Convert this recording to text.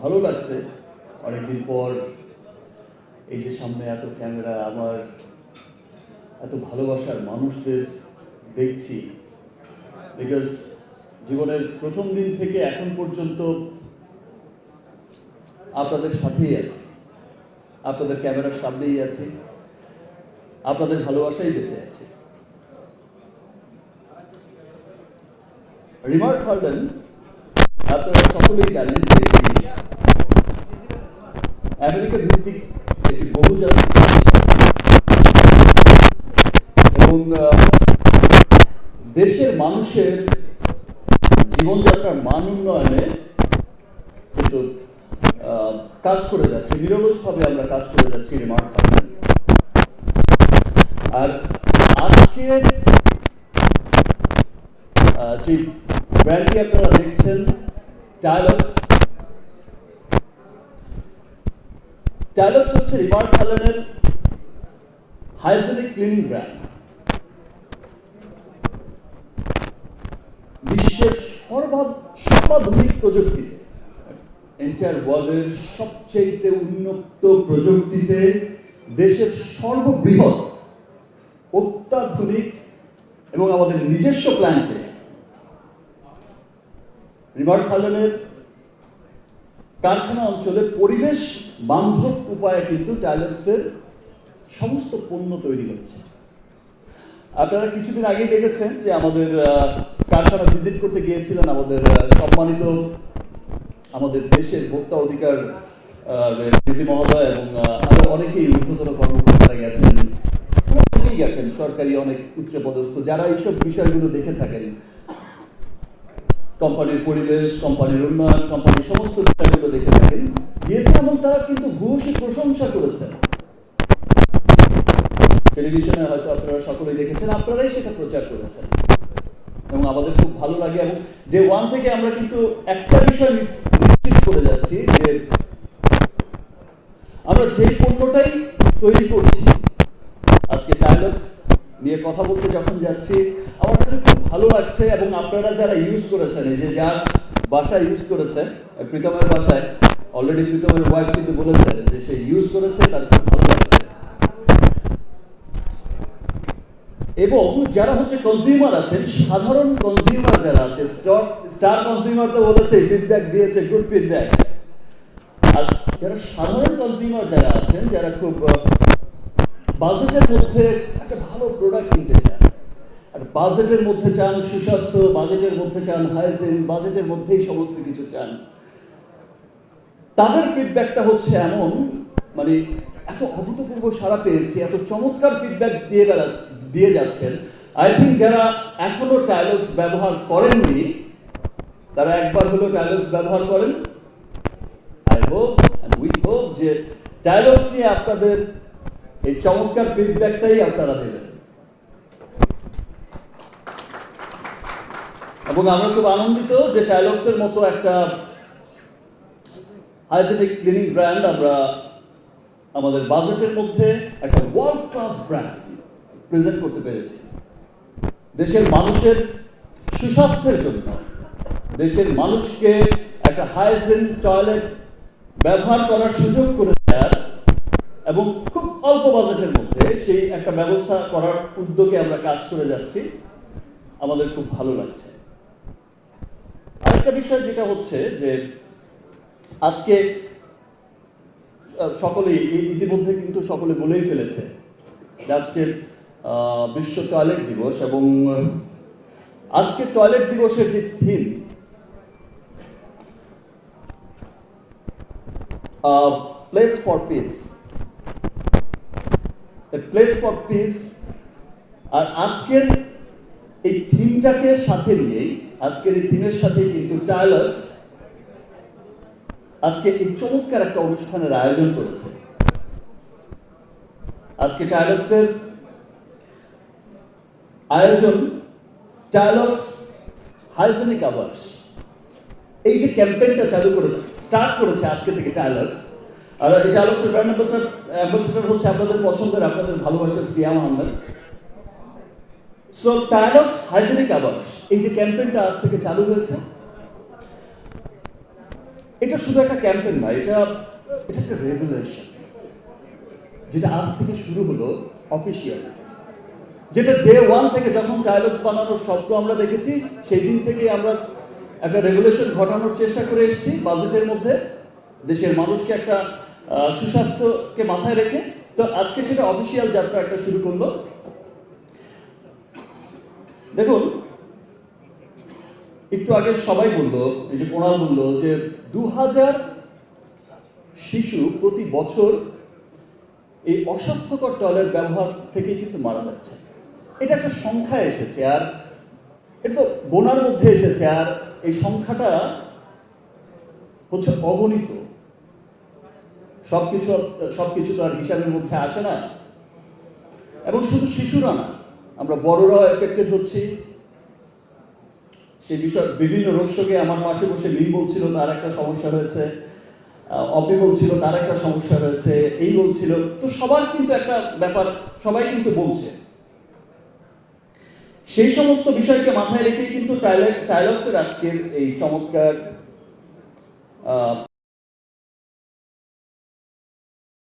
ভালো লাগছে। অনেকদিন পর এই যে সামনে এত ক্যামেরা, আমার এত ভালোবাসার মানুষদের দেখছি। বিকজ জীবনের প্রথম দিন থেকে এখন পর্যন্ত আপনাদের সাথেই আছি। আপনাদের ক্যামেরার সামনেই আছি। আপনাদের ভালোবাসাই বেঁচে আছে। রিমার্ক হার্ডেন, আপনারা সকলেই জানেন যে আমেরিকা ভিত্তিক একটি বহুজাতিক এবং দেশের মানুষের জীবনযাত্রার মান উন্নয়নে কিন্তু কাজ করে যাচ্ছে। নিরলসভাবে আমরা কাজ করে যাচ্ছি রিমার্ক আর আজকে যে ব্র্যান্ডটি আপনারা দেখছেন ডায়ালগস ডায়ালগস হচ্ছে রিমার্ক হালেনের হাইজেনিক ক্লিনিং ব্র্যান্ড। বিশ্বের সর্বা সর্বাধুনিক প্রযুক্তিতে এন্টায়ার ওয়ার্ল্ডের সবচেয়ে উন্নত প্রযুক্তিতে দেশের সর্ববৃহৎ, অত্যাধুনিক এবং আমাদের নিজস্ব প্ল্যান্টে রিভার খালনের কারখানা অঞ্চলে পরিবেশ বান্ধব উপায়ে কিন্তু টাইলক্সের সমস্ত পণ্য তৈরি হচ্ছে। আপনারা কিছুদিন আগেই দেখেছেন যে আমাদের কারখানা ভিজিট করতে গিয়েছিলেন আমাদের সম্মানিত আমাদের দেশের ভোক্তা অধিকার মহোদয় এবং আরও অনেকেই ঊর্ধ্বতন কর্মকর্তারা গেছেন। অনেকেই গেছেন, সরকারি অনেক উচ্চ পদস্থ যারা এইসব বিষয়গুলো দেখে থাকেন। কোম্পানির পরিবেশ, কোম্পানির উন্নয়ন, কোম্পানির সমস্ত বিষয়গুলো দেখে থাকেন। গিয়েছেন এবং তারা কিন্তু ভূয়সী প্রশংসা করেছেন। টেলিভিশনে হয়তো আপনারা সকলেই দেখেছেন, আপনারাই সেটা প্রচার করেছেন। এবং আমাদের খুব ভালো লাগে এবং ডে ওয়ান থেকে আমরা কিন্তু একটা বিষয় নিশ্চিত করে যাচ্ছি যে আমরা যে পণ্যটাই তৈরি করছি, আজকে ডায়লগস নিয়ে কথা বলতে যখন যাচ্ছি, আমার কাছে খুব ভালো লাগছে এবং আপনারা যারা ইউজ করেছেন, এই যে যার বাসায় ইউজ করেছেন, প্রীতমের বাসায় অলরেডি প্রীতমের ওয়াইফ কিন্তু বলেছেন যে সে ইউজ করেছে, তার খুব ভালো লাগছে। এবং যারা হচ্ছে কনজিউমার আছেন, সাধারণ কনজিউমার যারা আছে স্টার স্টার কনজিউমার তো বলেছে ফিডব্যাক দিয়েছে গুড ফিডব্যাক আর যারা সাধারণ কনজিউমার যারা আছেন, যারা খুব বাজেটের মধ্যে একটা ভালো প্রোডাক্ট কিনতে চান। আর বাজেটের মধ্যে চান সুস্বাস্থ্য, বাজেটের মধ্যে চান হাইজিন বাজেটের মধ্যেই সমস্ত কিছু চান। তাদের ফিডব্যাকটা হচ্ছে এমন মানে এত অভূতপূর্ব সাড়া পেয়েছি, এত চমৎকার ফিডব্যাক দিয়ে বেড়া দিয়ে যাচ্ছেন। আই থিঙ্ক যারা এখনও টাইলগস ব্যবহার করেননি, তারা একবার হলো টাইলগস ব্যবহার করেন। আই হোপ উই হোপ যে ডায়লগস নিয়ে আপনাদের এই চমৎকার ফিডব্যাকটাই আপনারা দেবেন এবং আমরা খুব আনন্দিত যে ডায়লগসের মতো একটা হাইজেনিক ক্লিনিং ব্র্যান্ড আমরা আমাদের বাজেটের মধ্যে একটা ওয়ার্ল্ড ক্লাস ব্র্যান্ড প্রেজেন্ট করতে পেরেছি। দেশের মানুষের সুস্বাস্থ্যের জন্য, দেশের মানুষকে একটা হাইজিন টয়লেট ব্যবহার করার সুযোগ করে দেওয়ার এবং খুব অল্প বাজেটের মধ্যে সেই একটা ব্যবস্থা করার উদ্যোগে আমরা কাজ করে যাচ্ছি। আমাদের খুব ভালো লাগছে। আরেকটা বিষয় যেটা হচ্ছে যে আজকে সকলেই ইতিমধ্যে কিন্তু সকলে বলেই ফেলেছে আজকে বিশ্ব টয়লেট দিবস এবং আজকে টয়লেট দিবসের যে theme place for peace place for peace আর আজকের এই থিমটাকে সাথে নিয়েই, আজকের এই থিমের সাথে কিন্তু টাইলার্স আজকে এই চমৎকার একটা অনুষ্ঠানের আয়োজন করেছে। আজকে টাইলার্সের আয়োজন টাইলক্স হাইজেনিক আওয়ার্স এই যে ক্যাম্পেইনটা চালু করেছে স্টার্ট করেছে আজকে থেকে টাইলক্স আর এই টাইলক্সের ব্র্যান্ড অ্যাম্বাসাডার হচ্ছে আপনাদের পছন্দের, আপনাদের ভালোবাসার Siam Ahmed. So Tylox hygienic hours এই যে ক্যাম্পেইনটা আজ থেকে চালু হয়েছে, এটা শুধু একটা ক্যাম্পেইন না, এটা এটা একটা রেভুলেশন যেটা আজ থেকে শুরু হলো অফিসিয়াল যেটা ডে ওয়ান থেকে যখন ডায়ালগস বানানোর স্বপ্ন আমরা দেখেছি, সেই দিন থেকে আমরা একটা রেগুলেশন ঘটানোর চেষ্টা করে এসেছি বাজেটের মধ্যে। দেশের মানুষকে একটা সুস্বাস্থ্যকে মাথায় রেখে তো আজকে সেটা অফিসিয়াল যাত্রা একটা শুরু করল। দেখুন, একটু আগে সবাই বলল, এই যে কোনাল বলল যে দু হাজার শিশু প্রতি বছর এই অস্বাস্থ্যকর টয়লেট ব্যবহার থেকে কিন্তু মারা যাচ্ছে। এটা একটা সংখ্যা এসেছে আর এটা তো গোনার মধ্যে এসেছে আর এই সংখ্যাটা হচ্ছে অগণিত। সবকিছু সবকিছু তো আর হিসাবের মধ্যে আসে না। এবং শুধু শিশুরা না আমরা বড়রাও এফেক্টেড হচ্ছি। সেই বিষয় বিভিন্ন রোগ শোকে আমার পাশে বসে মিম বলছিল তার একটা সমস্যা আহ, অপি বলছিল তার একটা সমস্যা হয়েছে। এই বলছিল। তো সবার কিন্তু একটা ব্যাপার সবাই কিন্তু বলছে। সেই সমস্ত বিষয়কে মাথায় রেখে কিন্তু টাইলক্সের আজকের এই চমৎকার